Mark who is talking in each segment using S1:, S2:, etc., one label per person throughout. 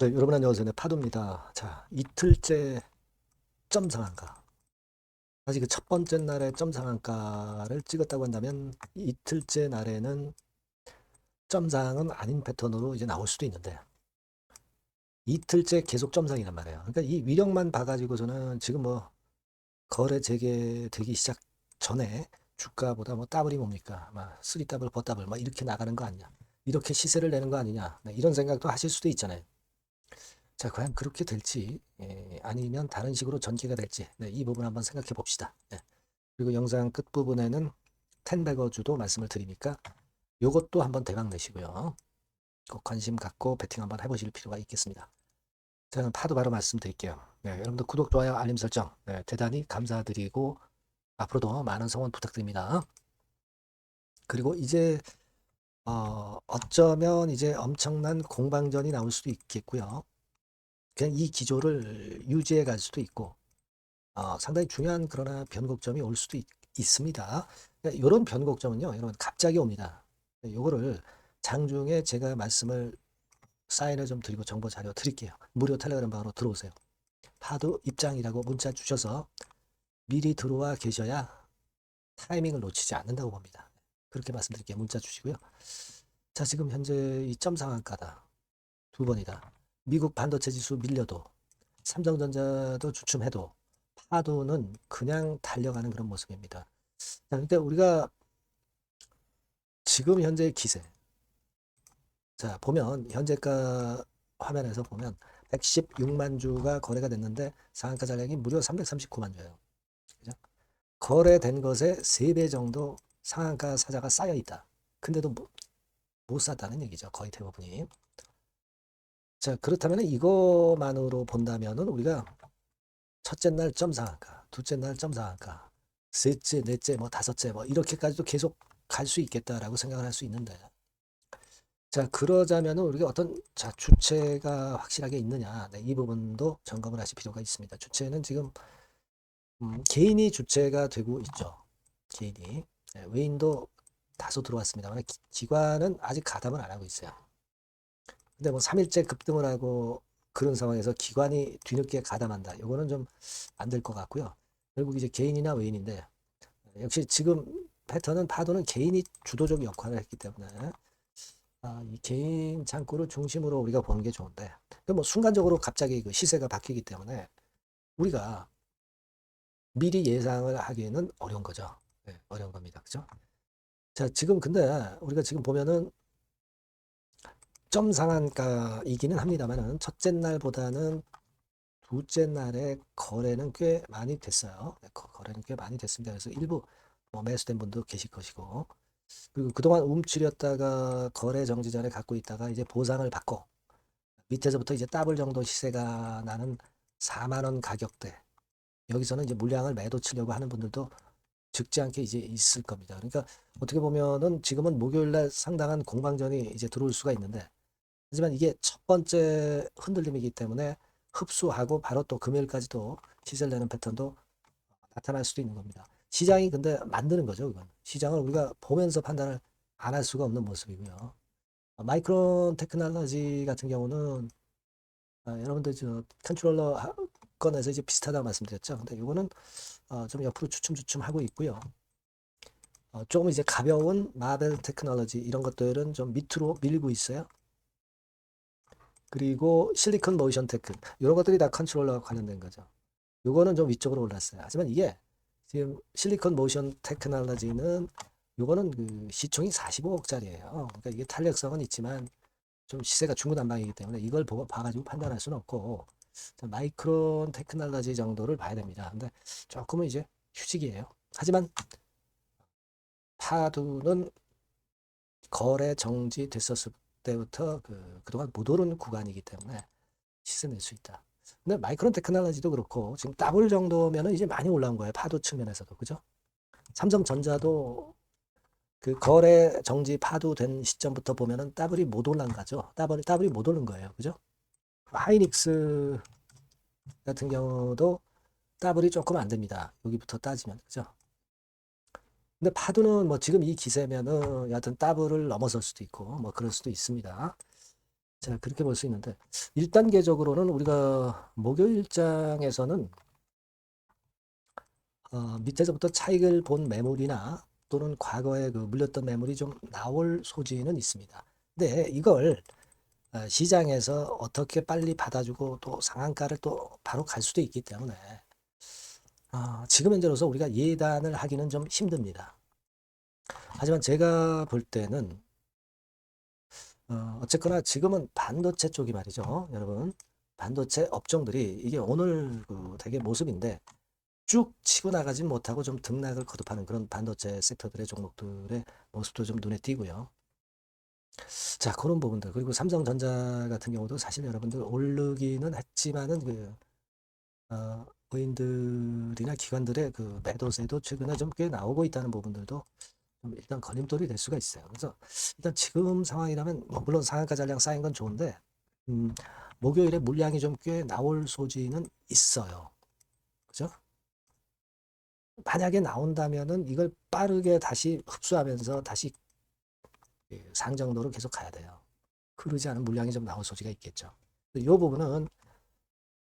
S1: 네, 여러분 안녕하세요. 네, 파도입니다. 자, 이틀째 점 상한가. 사실 그 첫 번째 날에 점 상한가를 찍었다고 한다면 이틀째 날에는 점 상은 아닌 패턴으로 이제 나올 수도 있는데 이틀째 계속 점 상이란 말이에요. 그러니까 이 위력만 봐가지고서는 지금 뭐 거래 재개되기 시작 전에 주가보다 뭐 더블이 뭡니까? 막 쓰리 더블, 버 더블 막 이렇게 나가는 거 아니냐? 이렇게 시세를 내는 거 아니냐? 네, 이런 생각도 하실 수도 있잖아요. 자, 과연 그렇게 될지, 예, 아니면 다른 식으로 전개가 될지, 네, 이 부분 한번 생각해 봅시다. 네. 그리고 영상 끝부분에는 텐베거주도 말씀을 드리니까 요것도 한번 대박 내시고요. 꼭 관심 갖고 베팅 한번 해보실 필요가 있겠습니다. 저는 파도 바로 말씀드릴게요. 네, 여러분들 구독, 좋아요, 알림 설정, 네, 대단히 감사드리고 앞으로도 많은 성원 부탁드립니다. 그리고 이제 어, 어쩌면 이제 엄청난 공방전이 나올 수도 있겠고요. 그냥 이 기조를 유지해 갈 수도 있고 어, 상당히 중요한 그러나 변곡점이 올 수도 있, 습니다 이런 변곡점은요, 여러분 갑자기 옵니다. 요거를 장중에 제가 말씀을 사인을 좀 드리고 정보 자료 드릴게요. 무료 텔레그램 방으로 들어오세요. 파도 입장이라고 문자 주셔서 미리 들어와 계셔야 타이밍을 놓치지 않는다고 봅니다. 그렇게 말씀드릴게요. 문자 주시고요. 자, 지금 현재 이점 상한가다. 두 번이다. 미국 반도체 지수 밀려도 삼성전자도 주춤해도 파도는 그냥 달려가는 그런 모습입니다. 자, 그러니까 우리가 지금 현재 기세. 자, 보면 현재가 화면에서 보면 116만 주가 거래가 됐는데 상한가 잔량이 무려 339만 주예요. 그죠? 거래된 것에 3배 정도 상한가 사자가 쌓여 있다. 근데도 못, 못 샀다는 얘기죠. 거의 대부분이. 자, 그렇다면 이거만으로 본다면은 우리가 첫째 날 점상한가, 둘째 날 점상한가, 셋째, 넷째, 뭐 다섯째, 뭐 이렇게까지도 계속 갈 수 있겠다라고 생각을 할 수 있는데, 자, 그러자면은 우리가 어떤 자 주체가 확실하게 있느냐, 네, 이 부분도 점검을 하실 필요가 있습니다. 주체는 지금 음, 개인이 주체가 되고 있죠. 개인이 네, 외인도 다소 들어왔습니다만 기관은 아직 가담을 안 하고 있어요. 근데 뭐 3일째 급등을 하고 그런 상황에서 기관이 뒤늦게 가담한다. 이거는 좀 안 될 것 같고요. 결국 이제 개인이나 외인인데 역시 지금 패턴은 파도는 개인이 주도적 역할을 했기 때문에 아, 이 개인 창구를 중심으로 우리가 보는 게 좋은데 뭐 순간적으로 갑자기 그 시세가 바뀌기 때문에 우리가 미리 예상을 하기에는 어려운 거죠. 네, 어려운 겁니다. 그죠? 자, 지금 근데 우리가 지금 보면은 점 상한가이기는 합니다만은 첫째 날보다는 둘째 날에 거래는 꽤 많이 됐어요. 네, 거래는 꽤 많이 됐습니다. 그래서 일부 뭐 매수된 분도 계실 것이고 그리고 그동안 움츠렸다가 거래 정지 전에 갖고 있다가 이제 보상을 받고 밑에서부터 이제 더블 정도 시세가 나는 4만 원 가격대 여기서는 이제 물량을 매도 치려고 하는 분들도 적지 않게 이제 있을 겁니다. 그러니까 어떻게 보면은 지금은 목요일 날 상당한 공방전이 이제 들어올 수가 있는데 하지만 이게 첫 번째 흔들림이기 때문에 흡수하고 바로 또 금요일까지도 시세를 내는 패턴도 나타날 수도 있는 겁니다. 시장이 근데 만드는 거죠, 이건. 시장을 우리가 보면서 판단을 안 할 수가 없는 모습이고요. 마이크론 테크놀로지 같은 경우는 아, 여러분들 저 컨트롤러 건에서 이제 비슷하다고 말씀드렸죠. 근데 이거는 어, 좀 옆으로 주춤주춤 하고 있고요. 어, 조금 이제 가벼운 마벨 테크놀로지 이런 것들은 좀 밑으로 밀고 있어요. 그리고 실리콘 모션 테크 이런 것들이 다 컨트롤러와 관련된 거죠. 요거는 좀 위쪽으로 올랐어요. 하지만 이게 지금 실리콘 모션 테크놀로지는 요거는 그 시총이 45억짜리예요. 그러니까 이게 탄력성은 있지만 좀 시세가 중구난방이기 때문에 이걸 보고 봐가지고 판단할 수는 없고 마이크론 테크놀로지 정도를 봐야 됩니다. 근데 조금은 이제 휴직이에요. 하지만 파두는 거래 정지 됐었을 때부터 그, 그동안 못 오른 구간이기 때문에 시세 낼수 있다. 근데 마이크론 테크놀로지도 그렇고 지금 더블 정도면은 이제 많이 올라온 거예요. 파도 측면에서도. 그죠? 삼성전자도 그 거래 정지 파도 된 시점부터 보면은 더블이 못 올라간 거죠. 더블이, 더블이 못 오른 거예요. 그죠? 하이닉스 같은 경우도 더블이 조금 안 됩니다. 여기부터 따지면. 그죠? 근데 파도는 뭐 지금 이 기세면은 여하튼 더블을 넘어설 수도 있고 뭐 그럴 수도 있습니다. 자, 그렇게 볼 수 있는데 1단계적으로는 우리가 목요일장에서는 어, 밑에서부터 차익을 본 매물이나 또는 과거에 그 물렸던 매물이 좀 나올 소지는 있습니다. 근데 이걸 어, 시장에서 어떻게 빨리 받아주고 또 상한가를 또 바로 갈 수도 있기 때문에 어, 지금 현재로서 우리가 예단을 하기는 좀 힘듭니다. 하지만 제가 볼 때는 어, 어쨌거나 지금은 반도체 쪽이 말이죠. 여러분 반도체 업종들이 이게 오늘 그 되게 모습인데 쭉 치고 나가진 못하고 좀 등락을 거듭하는 그런 반도체 섹터들의 종목들의 모습도 좀 눈에 띄고요. 자, 그런 부분들. 그리고 삼성전자 같은 경우도 사실 여러분들 오르기는 했지만은 그, 어, 의인들이나 기관들의 그 매도세도 최근에 좀 꽤 나오고 있다는 부분들도 좀 일단 걸림돌이 될 수가 있어요. 그래서 일단 지금 상황이라면 뭐 물론 상한가 잔량 쌓인 건 좋은데 음, 목요일에 물량이 좀 꽤 나올 소지는 있어요. 그죠? 만약에 나온다면은 이걸 빠르게 다시 흡수하면서 다시 그 상정도로 계속 가야 돼요. 흐르지 않은 물량이 좀 나올 소지가 있겠죠. 이 부분은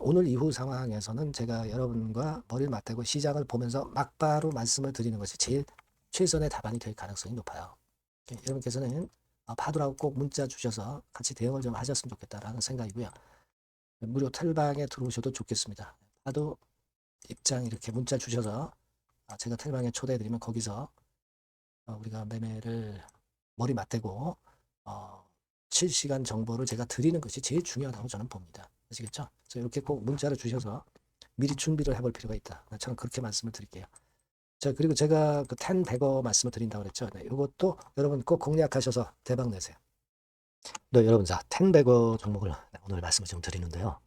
S1: 오늘 이후 상황에서는 제가 여러분과 머리를 맞대고 시장을 보면서 막바로 말씀을 드리는 것이 제일 최선의 답안이 될 가능성이 높아요. 예, 여러분께서는 어, 파도라고 꼭 문자 주셔서 같이 대응을 좀 하셨으면 좋겠다라는 생각이고요. 무료 텔방에 들어오셔도 좋겠습니다. 파도 입장 이렇게 문자 주셔서 아, 제가 텔방에 초대해드리면 거기서 어, 우리가 매매를 머리 맞대고 어, 실시간 정보를 제가 드리는 것이 제일 중요하다고 저는 봅니다. 아시겠죠? 그래서 이렇게 꼭 문자를 주셔서 미리 준비를 해볼 필요가 있다. 저는 그렇게 말씀을 드릴게요. 자, 그리고 제가 그 10, 100어 말씀을 드린다고 그랬죠. 네, 이것도 여러분 꼭 공략하셔서 대박 내세요. 네, 여러분, 자, 10, 100어 종목을 오늘 말씀을 좀 드리는데요.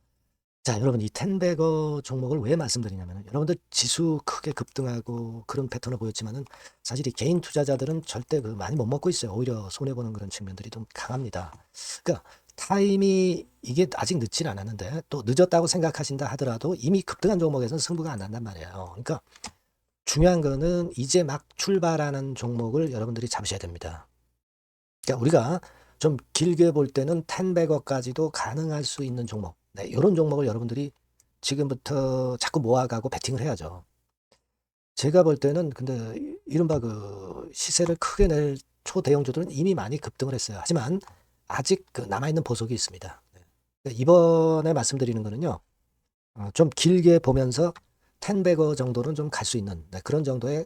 S1: 자, 여러분, 이 10, 100어 종목을 왜 말씀드리냐면, 여러분들 지수 크게 급등하고 그런 패턴을 보였지만은 사실 이 개인 투자자들은 절대 그 많이 못 먹고 있어요. 오히려 손해 보는 그런 측면들이 좀 강합니다. 그러니까 타임이 이게 아직 늦진 않았는데 또 늦었다고 생각하신다 하더라도 이미 급등한 종목에서는 승부가 안 난단 말이에요. 그러니까 중요한 거는 이제 막 출발하는 종목을 여러분들이 잡으셔야 됩니다. 그러니까 우리가 좀 길게 볼 때는 10백억까지도 가능할 수 있는 종목. 네, 이런 종목을 여러분들이 지금부터 자꾸 모아가고 베팅을 해야죠. 제가 볼 때는 근데 이른바 그 시세를 크게 낼 초대형주들은 이미 많이 급등을 했어요. 하지만 아직 그 남아있는 보석이 있습니다. 네. 그러니까 이번에 말씀드리는 거는요. 어, 좀 길게 보면서 10백어 정도는 좀 갈 수 있는 네, 그런 정도의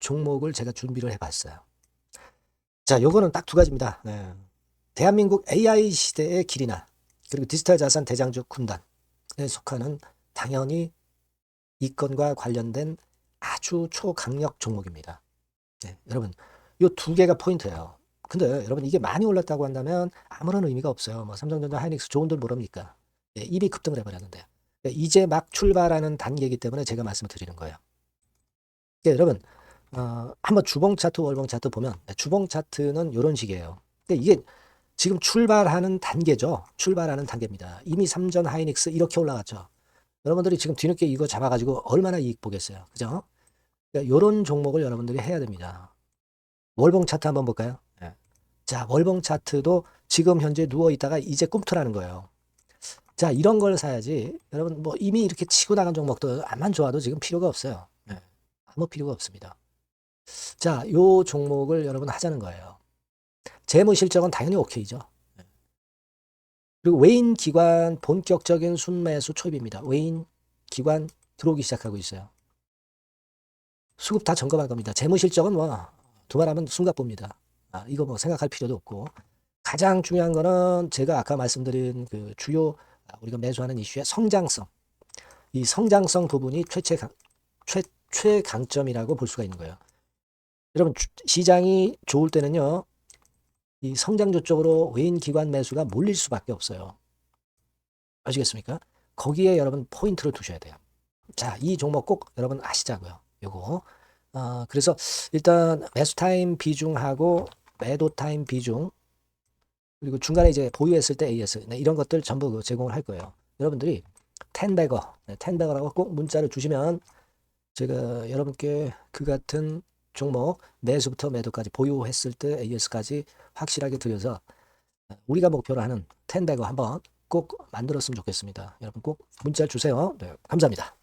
S1: 종목을 제가 준비를 해봤어요. 자, 요거는 딱 두 가지입니다. 네. 대한민국 AI 시대의 길이나 그리고 디지털 자산 대장주 군단에 속하는 당연히 이 건과 관련된 아주 초강력 종목입니다. 네, 여러분, 요두 개가 포인트예요. 근데 여러분 이게 많이 올랐다고 한다면 아무런 의미가 없어요. 뭐 삼성전자, 하이닉스 좋은들 모릅니까? 예, 이미 급등을 해버렸는데 이제 막 출발하는 단계이기 때문에 제가 말씀을 드리는 거예요. 그러니까 여러분 어, 한번 주봉 차트, 월봉 차트 보면 네, 주봉 차트는 이런 식이에요. 그러니까 이게 지금 출발하는 단계죠. 출발하는 단계입니다. 이미 삼전 하이닉스 이렇게 올라갔죠. 여러분들이 지금 뒤늦게 이거 잡아가지고 얼마나 이익 보겠어요. 그죠? 그러니까 이런 종목을 여러분들이 해야 됩니다. 월봉 차트 한번 볼까요? 네. 자, 월봉 차트도 지금 현재 누워 있다가 이제 꿈틀하는 거예요. 자, 이런 걸 사야지. 여러분, 뭐 이미 이렇게 치고 나간 종목도 암만 좋아도 지금 필요가 없어요. 네. 아무 필요가 없습니다. 자, 요 종목을 여러분 하자는 거예요. 재무 실적은 당연히 오케이죠. 네. 그리고 외인 기관 본격적인 순매수 초입입니다. 외인 기관 들어오기 시작하고 있어요. 수급 다 점검할 겁니다. 재무 실적은 뭐 두말하면 숨가봅니다. 아, 이거 뭐 생각할 필요도 없고 가장 중요한 거는 제가 아까 말씀드린 그 주요 우리가 매수하는 이슈의 성장성. 이 성장성 부분이 최최 최, 최강점이라고 볼 수가 있는 거예요. 여러분 시장이 좋을 때는요. 이 성장주 쪽으로 외인 기관 매수가 몰릴 수밖에 없어요. 아시겠습니까? 거기에 여러분 포인트를 두셔야 돼요. 자, 이 종목 꼭 여러분 아시자고요. 요거. 어, 그래서 일단 매수 타임 비중하고 매도 타임 비중 그리고 중간에 이제 보유했을 때 AS 네, 이런 것들 전부 그 제공을 할 거예요. 여러분들이 텐베거, 네, 텐베거라고 꼭 문자를 주시면 제가 여러분께 그 같은 종목 매수부터 매도까지 보유했을 때 AS까지 확실하게 드려서 우리가 목표로 하는 텐데거 한번 꼭 만들었으면 좋겠습니다. 여러분 꼭 문자 주세요. 네, 감사합니다.